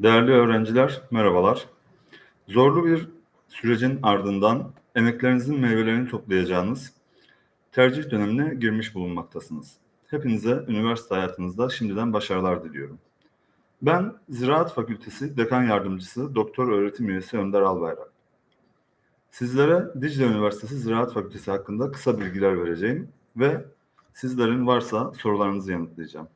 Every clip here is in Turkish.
Değerli öğrenciler, merhabalar. Zorlu bir sürecin ardından emeklerinizin meyvelerini toplayacağınız tercih dönemine girmiş bulunmaktasınız. Hepinize üniversite hayatınızda şimdiden başarılar diliyorum. Ben Ziraat Fakültesi Dekan Yardımcısı Doktor Öğretim Üyesi Önder Albayrak. Sizlere Dicle Üniversitesi Ziraat Fakültesi hakkında kısa bilgiler vereceğim ve sizlerin varsa sorularınızı yanıtlayacağım.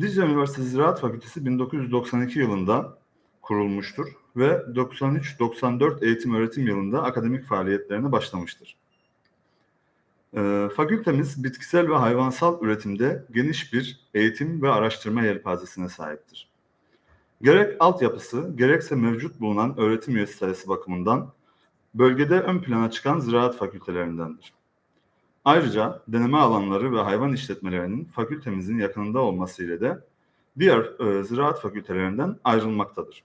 Dicle Üniversitesi Ziraat Fakültesi 1992 yılında kurulmuştur ve 93-94 eğitim öğretim yılında akademik faaliyetlerine başlamıştır. Ee, fakültemiz bitkisel ve hayvansal üretimde geniş bir eğitim ve araştırma yelpazesine sahiptir. Gerek altyapısı, gerekse mevcut bulunan öğretim üyesi sayısı bakımından bölgede ön plana çıkan ziraat fakültelerindendir. Ayrıca deneme alanları ve hayvan işletmelerinin fakültemizin yakınında olması ile de diğer e, ziraat fakültelerinden ayrılmaktadır.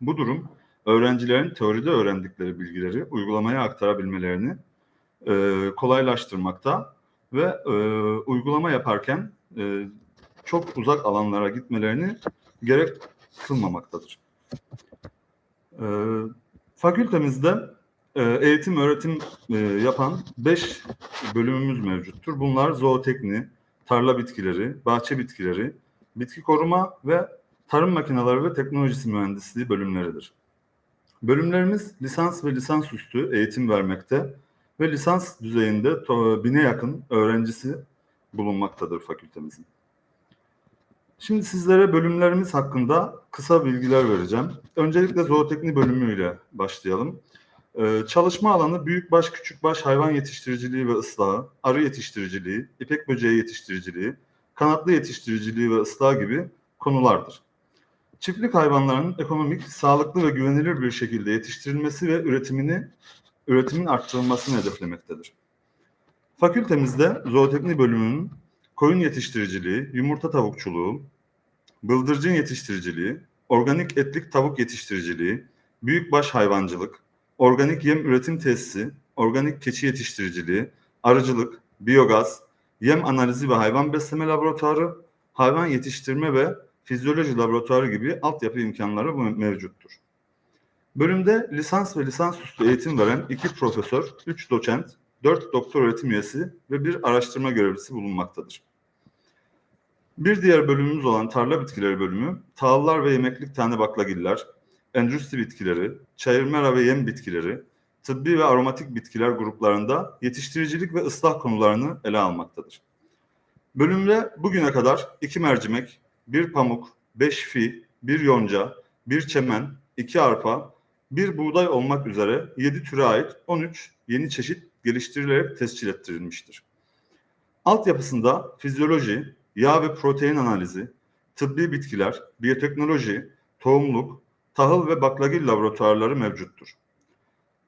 Bu durum öğrencilerin teoride öğrendikleri bilgileri uygulamaya aktarabilmelerini e, kolaylaştırmakta ve e, uygulama yaparken e, çok uzak alanlara gitmelerini gerek kılmamaktadır. E, fakültemizde eğitim öğretim e, yapan 5 bölümümüz mevcuttur. Bunlar zootekni, tarla bitkileri, bahçe bitkileri, bitki koruma ve tarım makineleri ve teknolojisi mühendisliği bölümleridir. Bölümlerimiz lisans ve lisans üstü eğitim vermekte ve lisans düzeyinde bine yakın öğrencisi bulunmaktadır fakültemizin. Şimdi sizlere bölümlerimiz hakkında kısa bilgiler vereceğim. Öncelikle zootekni bölümüyle başlayalım. Ee, çalışma alanı büyükbaş, küçükbaş hayvan yetiştiriciliği ve ıslahı, arı yetiştiriciliği, ipek böceği yetiştiriciliği, kanatlı yetiştiriciliği ve ıslahı gibi konulardır. Çiftlik hayvanlarının ekonomik, sağlıklı ve güvenilir bir şekilde yetiştirilmesi ve üretimini üretimin arttırılmasını hedeflemektedir. Fakültemizde zootekni bölümünün koyun yetiştiriciliği, yumurta tavukçuluğu, bıldırcın yetiştiriciliği, organik etlik tavuk yetiştiriciliği, büyükbaş hayvancılık, organik yem üretim tesisi, organik keçi yetiştiriciliği, arıcılık, biyogaz, yem analizi ve hayvan besleme laboratuvarı, hayvan yetiştirme ve fizyoloji laboratuvarı gibi altyapı imkanları mevcuttur. Bölümde lisans ve lisansüstü eğitim veren iki profesör, üç doçent, dört doktor öğretim üyesi ve bir araştırma görevlisi bulunmaktadır. Bir diğer bölümümüz olan tarla bitkileri bölümü, tahıllar ve yemeklik tane baklagiller, endüstri bitkileri, çayır mera ve yem bitkileri, tıbbi ve aromatik bitkiler gruplarında yetiştiricilik ve ıslah konularını ele almaktadır. Bölümde bugüne kadar iki mercimek, bir pamuk, beş fi, bir yonca, bir çemen, iki arpa, bir buğday olmak üzere 7 türe ait 13 yeni çeşit geliştirilerek tescil ettirilmiştir. Altyapısında fizyoloji, yağ ve protein analizi, tıbbi bitkiler, biyoteknoloji, tohumluk, tahıl ve baklagil laboratuvarları mevcuttur.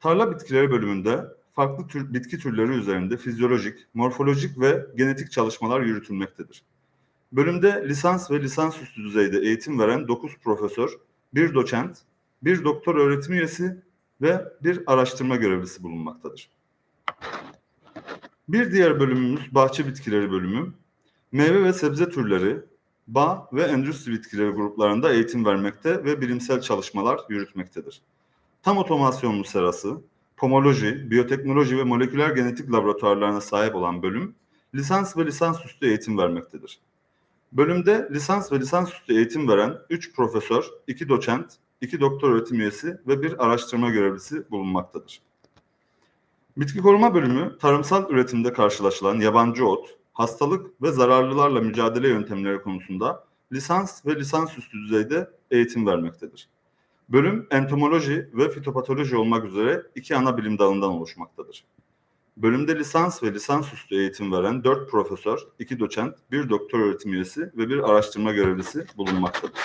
Tarla bitkileri bölümünde farklı tür bitki türleri üzerinde fizyolojik, morfolojik ve genetik çalışmalar yürütülmektedir. Bölümde lisans ve lisansüstü düzeyde eğitim veren 9 profesör, bir doçent, bir doktor öğretim üyesi ve bir araştırma görevlisi bulunmaktadır. Bir diğer bölümümüz bahçe bitkileri bölümü. Meyve ve sebze türleri, bağ ve endüstri bitkileri gruplarında eğitim vermekte ve bilimsel çalışmalar yürütmektedir. Tam otomasyonlu serası, pomoloji, biyoteknoloji ve moleküler genetik laboratuvarlarına sahip olan bölüm, lisans ve lisansüstü eğitim vermektedir. Bölümde lisans ve lisansüstü eğitim veren 3 profesör, 2 doçent, 2 doktor öğretim üyesi ve bir araştırma görevlisi bulunmaktadır. Bitki koruma bölümü tarımsal üretimde karşılaşılan yabancı ot, hastalık ve zararlılarla mücadele yöntemleri konusunda lisans ve lisansüstü düzeyde eğitim vermektedir. Bölüm entomoloji ve fitopatoloji olmak üzere iki ana bilim dalından oluşmaktadır. Bölümde lisans ve lisansüstü eğitim veren 4 profesör, 2 doçent, 1 doktor öğretim üyesi ve bir araştırma görevlisi bulunmaktadır.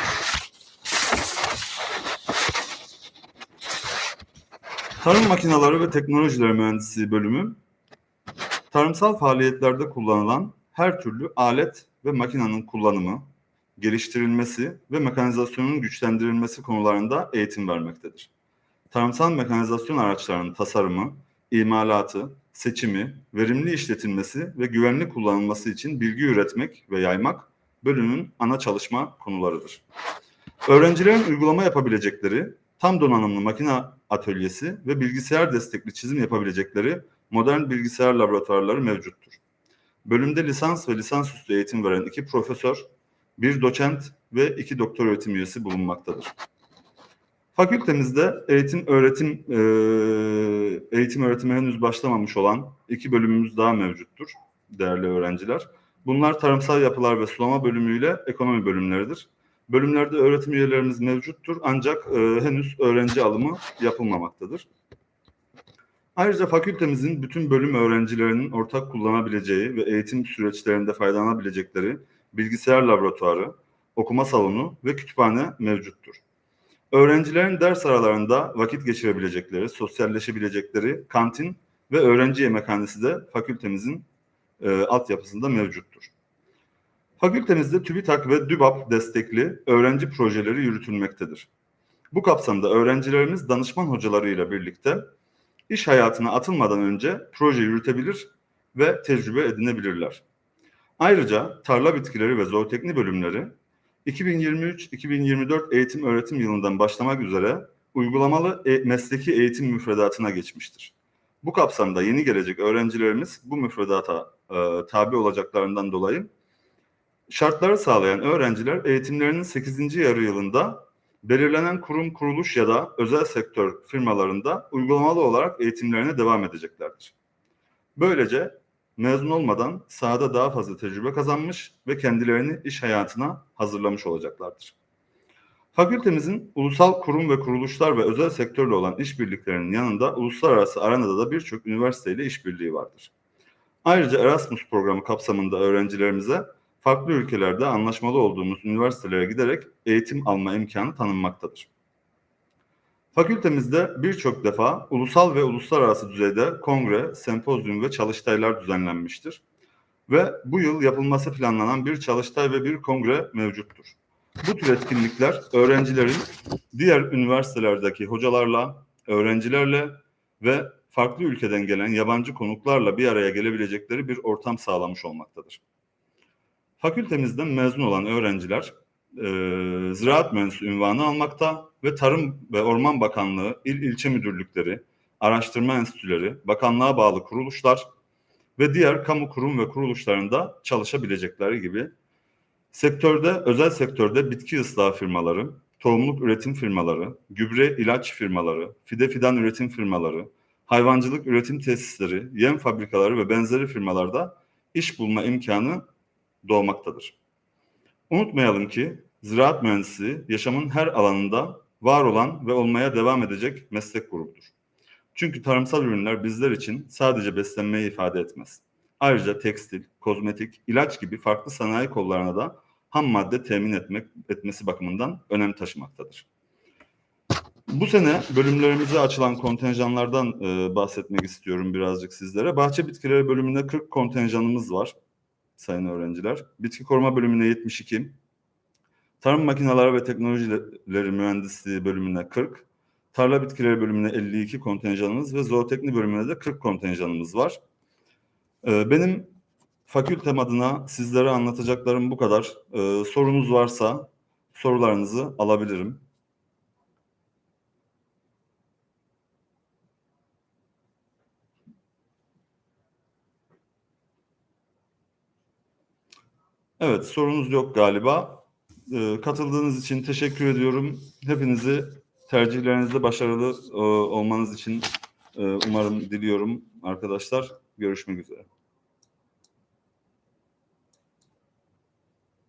Tarım makineleri ve teknolojileri mühendisliği bölümü tarımsal faaliyetlerde kullanılan her türlü alet ve makinenin kullanımı, geliştirilmesi ve mekanizasyonun güçlendirilmesi konularında eğitim vermektedir. Tarımsal mekanizasyon araçlarının tasarımı, imalatı, seçimi, verimli işletilmesi ve güvenli kullanılması için bilgi üretmek ve yaymak bölümün ana çalışma konularıdır. Öğrencilerin uygulama yapabilecekleri tam donanımlı makine atölyesi ve bilgisayar destekli çizim yapabilecekleri modern bilgisayar laboratuvarları mevcuttur. Bölümde lisans ve lisansüstü eğitim veren iki profesör, bir doçent ve iki doktor öğretim üyesi bulunmaktadır. Fakültemizde eğitim öğretim e, eğitim öğretime henüz başlamamış olan iki bölümümüz daha mevcuttur değerli öğrenciler. Bunlar tarımsal yapılar ve sulama bölümüyle ekonomi bölümleridir. Bölümlerde öğretim üyelerimiz mevcuttur ancak e, henüz öğrenci alımı yapılmamaktadır. Ayrıca fakültemizin bütün bölüm öğrencilerinin ortak kullanabileceği ve eğitim süreçlerinde faydalanabilecekleri bilgisayar laboratuvarı, okuma salonu ve kütüphane mevcuttur. Öğrencilerin ders aralarında vakit geçirebilecekleri, sosyalleşebilecekleri kantin ve öğrenci yemekhanesi de fakültemizin e, altyapısında mevcuttur. Fakültemizde TÜBİTAK ve DÜBAP destekli öğrenci projeleri yürütülmektedir. Bu kapsamda öğrencilerimiz danışman hocalarıyla birlikte iş hayatına atılmadan önce proje yürütebilir ve tecrübe edinebilirler. Ayrıca tarla bitkileri ve zootekni bölümleri 2023-2024 eğitim öğretim yılından başlamak üzere uygulamalı e- mesleki eğitim müfredatına geçmiştir. Bu kapsamda yeni gelecek öğrencilerimiz bu müfredata e, tabi olacaklarından dolayı şartları sağlayan öğrenciler eğitimlerinin 8. yarı yılında belirlenen kurum, kuruluş ya da özel sektör firmalarında uygulamalı olarak eğitimlerine devam edeceklerdir. Böylece mezun olmadan sahada daha fazla tecrübe kazanmış ve kendilerini iş hayatına hazırlamış olacaklardır. Fakültemizin ulusal kurum ve kuruluşlar ve özel sektörle olan işbirliklerinin yanında uluslararası arenada da birçok üniversiteyle işbirliği vardır. Ayrıca Erasmus programı kapsamında öğrencilerimize farklı ülkelerde anlaşmalı olduğumuz üniversitelere giderek eğitim alma imkanı tanınmaktadır. Fakültemizde birçok defa ulusal ve uluslararası düzeyde kongre, sempozyum ve çalıştaylar düzenlenmiştir. Ve bu yıl yapılması planlanan bir çalıştay ve bir kongre mevcuttur. Bu tür etkinlikler öğrencilerin diğer üniversitelerdeki hocalarla, öğrencilerle ve farklı ülkeden gelen yabancı konuklarla bir araya gelebilecekleri bir ortam sağlamış olmaktadır. Fakültemizden mezun olan öğrenciler e, ziraat mühendisi ünvanı almakta ve Tarım ve Orman Bakanlığı, il ilçe müdürlükleri, araştırma enstitüleri, bakanlığa bağlı kuruluşlar ve diğer kamu kurum ve kuruluşlarında çalışabilecekleri gibi sektörde, özel sektörde bitki ıslahı firmaları, tohumluk üretim firmaları, gübre ilaç firmaları, fide fidan üretim firmaları, hayvancılık üretim tesisleri, yem fabrikaları ve benzeri firmalarda iş bulma imkanı doğmaktadır. Unutmayalım ki ziraat mühendisi yaşamın her alanında var olan ve olmaya devam edecek meslek grubudur. Çünkü tarımsal ürünler bizler için sadece beslenmeyi ifade etmez. Ayrıca tekstil, kozmetik, ilaç gibi farklı sanayi kollarına da ham madde temin etmek etmesi bakımından önem taşımaktadır. Bu sene bölümlerimize açılan kontenjanlardan e, bahsetmek istiyorum birazcık sizlere. Bahçe bitkileri bölümünde 40 kontenjanımız var sayın öğrenciler. Bitki koruma bölümüne 72, tarım makineleri ve teknolojileri mühendisliği bölümüne 40, tarla bitkileri bölümüne 52 kontenjanımız ve zootekni bölümüne de 40 kontenjanımız var. Ee, benim fakültem adına sizlere anlatacaklarım bu kadar. Ee, sorunuz varsa sorularınızı alabilirim. Evet, sorunuz yok galiba. Ee, katıldığınız için teşekkür ediyorum. Hepinizi tercihlerinizde başarılı e, olmanız için e, umarım diliyorum arkadaşlar. Görüşmek üzere.